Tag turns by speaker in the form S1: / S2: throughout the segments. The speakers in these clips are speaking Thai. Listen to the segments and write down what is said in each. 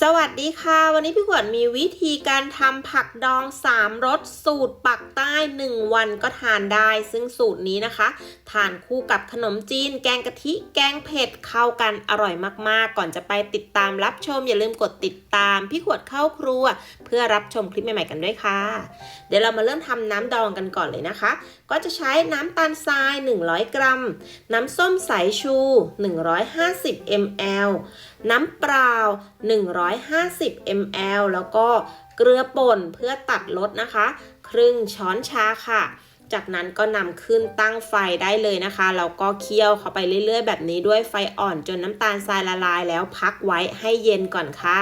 S1: สวัสดีค่ะ วันนี้พี่ขวัญมีวิธีการทำผักดอง 3รสสูตรปักใต้ 1 วันก็ทานได้ ซึ่งสูตรนี้นะคะานคู่กับขนมจีน แกงกะทิ แกงเผ็ดเข้ากันอร่อยมากๆ ก่อนจะไปติดตามรับชม อย่าลืมกดติดตาม พี่ขวดเข้าครัว เพื่อรับชมคลิปใหม่ๆกันด้วยค่ะ เดี๋ยวเรามาเริ่มทำน้ำดองกันก่อนเลยนะคะ ก็จะใช้น้ำตาลทราย 100 กรัม น้ำส้มสายชู 150 ml น้ำเปล่า 150 ml แล้วก็เกลือป่นเพื่อตัดรสนะคะ ครึ่งช้อนชาค่ะ จากนั้นก็นำขึ้นตั้งไฟได้เลยนะคะแล้วก็เคี่ยวเข้าไปเรื่อย ๆ แบบนี้ด้วยไฟอ่อนจนน้ำตาลทรายละลายแล้วพักไว้ให้เย็นก่อนค่ะ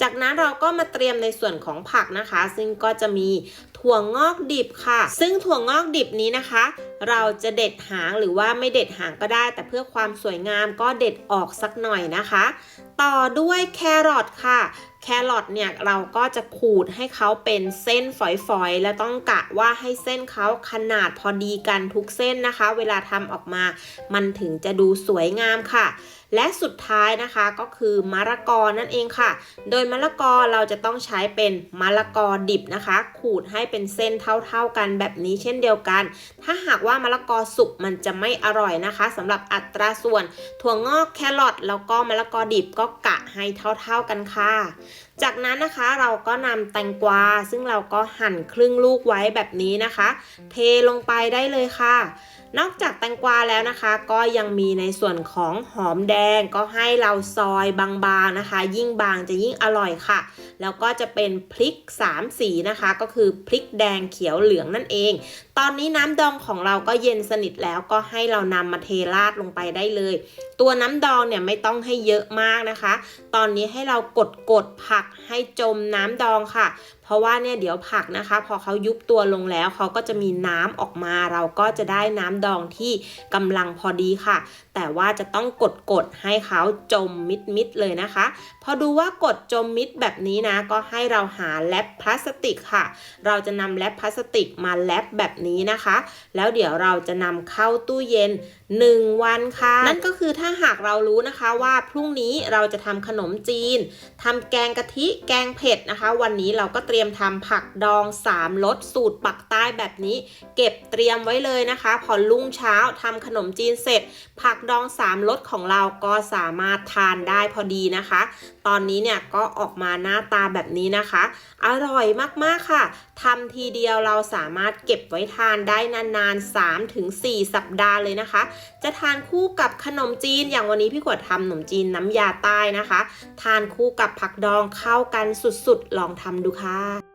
S1: จากนั้นเราก็มาเตรียมในส่วนของผักนะคะ ซึ่งก็จะมีถั่วงอกดิบค่ะ ซึ่งถั่วงอกดิบนี้นะคะ เราจะเด็ดหางหรือว่าไม่เด็ดหางก็ได้ แต่เพื่อความสวยงามก็เด็ดออกสักหน่อยนะคะ ต่อด้วยแครอทค่ะ แครอทเนี่ยเราก็จะขูดให้เขาเป็นเส้นฝอยๆ แล้วต้องกะว่าให้เส้นเขาขนาดพอดีกันทุกเส้นนะคะ เวลาทำออกมา มันถึงจะดูสวยงามค่ะ และสุดท้ายนะคะก็คือมะละกอนั่นเองค่ะ โดยมะละกอเราจะต้องใช้เป็นมะละกอดิบนะคะ ขูดให้เป็นเส้นเท่าๆกันแบบนี้เช่นเดียวกัน ถ้าหากว่ามะละกอสุกมันจะไม่อร่อยนะคะสำหรับอัตราส่วน ถั่วงอกแครอทแล้วก็มะละกอดิบก็กะให้เท่าๆกันค่ะ จากนั้นนะคะเราก็นำแตงกวา ซึ่งเราก็หั่นครึ่งลูกไว้แบบนี้นะคะ เทลงไปได้เลยค่ะ นอกจากแตงกวาแล้วนะคะ ก็ยังมีในส่วนของหอมแดงก็ให้เราซอยบางๆนะคะ ยิ่งบางจะยิ่งอร่อยค่ะ แล้วก็จะเป็นพริก 3 สีนะคะ ก็คือพริกแดงเขียวเหลืองนั่นเอง ตอนนี้น้ำดองของเราก็เย็นสนิทแล้วก็ให้เรานำมาเทราดลงไปได้เลย ตัวน้ำดองเนี่ยไม่ต้องให้เยอะมากนะคะ ตอนนี้ให้เรากดกดๆผักให้จมน้ำดองค่ะเพราะว่าเนี่ยเดี๋ยวผักนะคะ พอเขายุบตัวลงแล้วเขาก็จะมีน้ำออกมา เราก็จะได้น้ำดองที่กำลังพอดีค่ะ แต่ว่าจะต้องกดกดๆให้เขาจมมิดมิดๆเลยนะคะ พอดูว่ากดจมมิดแบบนี้นะ ก็ให้เราหาแรปพลาสติกค่ะ เราจะนำแรปพลาสติกมาแรปแบบนี้นะคะ แล้วเดี๋ยวเราจะนำเข้าตู้เย็น 1 วันค่ะ นั่นก็คือถ้าหากเรารู้นะคะว่าพรุ่งนี้เราจะทำขนมจีนทำแกงกะทิแกงเผ็ดนะคะ วันนี้เราก็เตรียมรียมทำผักดอง3รสสูตรปักใต้แบบนี้ เก็บเตรียมไว้เลยนะคะ พอรุ่งเช้าทำขนมจีนเสร็จ ผักดอง3รสของเราก็สามารถทานได้พอดีนะคะ ตอนนี้เนี่ยก็ออกมาหน้าตาแบบนี้นะคะ อร่อยมากๆค่ะทำทีเดียวเราสามารถเก็บไว้ทานได้นานๆ3-4 สัปดาห์เลยนะคะ จะทานคู่กับขนมจีนอย่างวันนี้พี่ขวดทำขนมจีนน้ำยาใต้นะคะ ทานคู่กับผักดองเข้ากันสุดๆ ลองทำดูค่ะ